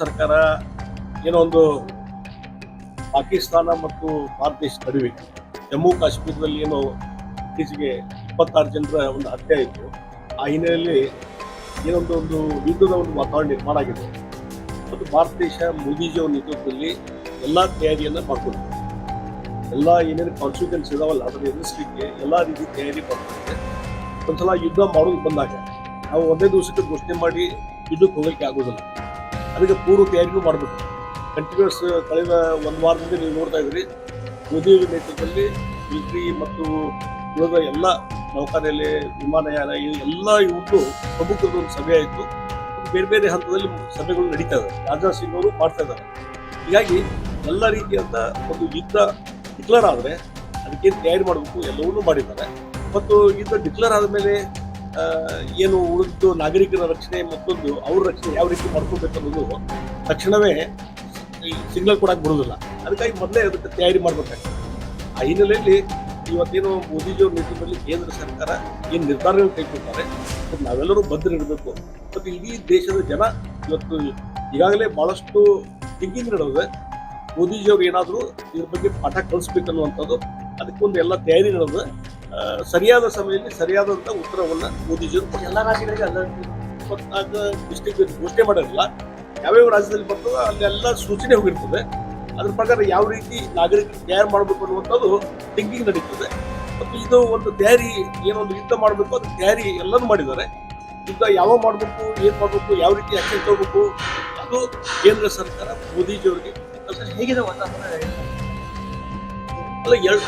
ಸರ್ಕಾರ ಏನೋ ಒಂದು ಪಾಕಿಸ್ತಾನ ಮತ್ತು ಭಾರತ ದೇಶ ನಡುವೆ ಜಮ್ಮು ಕಾಶ್ಮೀರದಲ್ಲಿ ಏನೋ ಇತ್ತೀಚೆಗೆ ಇಪ್ಪತ್ತಾರು ಜನರ ಒಂದು ಹತ್ಯೆ ಆಯಿತು. ಆ ಹಿನ್ನೆಲೆಯಲ್ಲಿ ಏನೊಂದು ಒಂದು ಯುದ್ಧದ ಒಂದು ವಾತಾವರಣ ನಿರ್ಮಾಣ ಆಗಿದೆ. ಮತ್ತು ಭಾರತ ದೇಶ ಮೋದಿಜಿಯವರ ನೇತೃತ್ವದಲ್ಲಿ ಎಲ್ಲ ತಯಾರಿಯನ್ನು ಮಾಡ್ಕೊಂಡಿದೆ. ಎಲ್ಲ ಏನೇನು ಕಾನ್ಸಿಕ್ವೆನ್ಸ್ ಇದಾವಲ್ಲ, ಅದನ್ನು ಎದುರಿಸಲಿಕ್ಕೆ ಎಲ್ಲ ರೀತಿ ತಯಾರಿ ಮಾಡ್ಕೊಂಡಿದೆ. ಒಂದ್ಸಲ ಯುದ್ಧ ಮಾಡೋದು ಬಂದಾಗ ನಾವು ಒಂದೇ ದಿವಸಕ್ಕೆ ಘೋಷಣೆ ಮಾಡಿ ಯುದ್ಧಕ್ಕೆ ಹೋಗಲಿಕ್ಕೆ ಆಗೋದಿಲ್ಲ ಅದಕ್ಕೆ ಪೂರ್ವ ತಯಾರಿಗೂ ಮಾಡಬೇಕು. ಕಂಟಿನ್ಯೂಸ್ ಕಳೆದ ಒಂದು ವಾರದಿಂದ ನೀವು ನೋಡ್ತಾ ಇದ್ದೀರಿ. ಮೋದಿ ನೇತೃತ್ವದಲ್ಲಿ ಮಿಲಿಟರಿ ಮತ್ತು ಉಳಿದ ಎಲ್ಲ ನೌಕಾನೆಲೆ ವಿಮಾನಯಾನ ಎಲ್ಲ ಇವತ್ತು ಪ್ರಮುಖದ ಒಂದು ಸಭೆ ಆಯಿತು. ಬೇರೆ ಬೇರೆ ಹಂತದಲ್ಲಿ ಸಭೆಗಳು ನಡೀತಾ ಇದ್ದಾರೆ ರಾಜನಾಥ್ ಸಿಂಗ್ ಅವರು ಮಾಡ್ತಾ ಇದ್ದಾರೆ. ಹೀಗಾಗಿ ಎಲ್ಲ ರೀತಿಯಾದ ಒಂದು ಯುದ್ಧ ಡಿಕ್ಲೇರ್ ಆದರೆ ಅದಕ್ಕೇನು ತಯಾರಿ ಮಾಡಬೇಕು ಎಲ್ಲವನ್ನೂ ಮಾಡಿದ್ದಾರೆ. ಮತ್ತು ಯುದ್ಧ ಡಿಕ್ಲೇರ್ ಆದಮೇಲೆ ಆ, ಏನು ಉಳಿದು ನಾಗರಿಕರ ರಕ್ಷಣೆ ಮತ್ತೊಂದು, ಅವ್ರ ರಕ್ಷಣೆ ಯಾವ ರೀತಿ ಮಾಡ್ಕೋಬೇಕು ಅನ್ನೋದು ತಕ್ಷಣವೇ ಸಿಗ್ನಲ್ ಕೊಡಕ್ಕೆ ಬರೋದಿಲ್ಲ. ಅದಕ್ಕಾಗಿ ಮೊದಲೇ ಅದಕ್ಕೆ ತಯಾರಿ ಮಾಡ್ಬೇಕಾಗ್ತದೆ. ಆ ಹಿನ್ನೆಲೆಯಲ್ಲಿ ಇವತ್ತೇನು ಮೋದಿಜಿಯವ್ರ ನೇತೃತ್ವದಲ್ಲಿ ಕೇಂದ್ರ ಸರ್ಕಾರ ಏನು ನಿರ್ಧಾರಗಳು ಕೈಗೊಳ್ತಾರೆ ನಾವೆಲ್ಲರೂ ಬದ್ಧರಿರಬೇಕು ಮತ್ತು ಇಡೀ ದೇಶದ ಜನ ಇವತ್ತು ಈಗಾಗಲೇ ಭಾಳಷ್ಟು ಥಿಂಕಿಂಗ್ ನಡೆದಿದೆ. ಮೋದಿಜಿಯವ್ರು ಏನಾದರೂ ಇದ್ರ ಬಗ್ಗೆ ಪಾಠ ಕಲಿಸ್ಬೇಕನ್ನುವಂಥದ್ದು, ಅದಕ್ಕೊಂದು ಎಲ್ಲ ತಯಾರಿ ನಡೆದಿದೆ. ಸರಿಯಾದ ಸಮಯದಲ್ಲಿ ಸರಿಯಾದಂಥ ಉತ್ತರವನ್ನು ಮೋದಿಜಿಯವರು. ಎಲ್ಲ ರಾಜ್ಯಗಳಿಗೆ ಅಲ್ಲ. ಇಪ್ಪತ್ನಾಲ್ಕು ಡಿಸ್ಟಿಕ್ ಘೋಷಣೆ ಮಾಡಿರಲ್ಲ ಯಾವ್ಯಾವ ರಾಜ್ಯದಲ್ಲಿ ಬರ್ತದೋ ಅಲ್ಲೆಲ್ಲ ಸೂಚನೆ ಹೋಗಿರ್ತದೆ. ಅದ್ರ ಪ್ರಕಾರ ಯಾವ ರೀತಿ ನಾಗರಿಕ ತಯಾರು ಮಾಡಬೇಕು ಅನ್ನುವಂಥದ್ದು ಥಿಂಕಿಂಗ್ ನಡೀತದೆ. ಮತ್ತು ಇದು ಒಂದು ತಯಾರಿ ಏನೊಂದು ಯುದ್ಧ ಮಾಡಬೇಕು ಅದು ತಯಾರಿ ಎಲ್ಲನೂ ಮಾಡಿದ್ದಾರೆ. ಯುದ್ಧ ಯಾವಾಗ ಮಾಡಬೇಕು ಏನು ಮಾಡಬೇಕು ಯಾವ ರೀತಿ ಆಕ್ಷನ್ ತಗೋಬೇಕು ಅದು ಕೇಂದ್ರ ಸರ್ಕಾರ ಮೋದಿಜಿಯವರಿಗೆ ಹೇಗಿದೆ ವಾತಾವರಣ? ಅಲ್ಲ ಎರಡು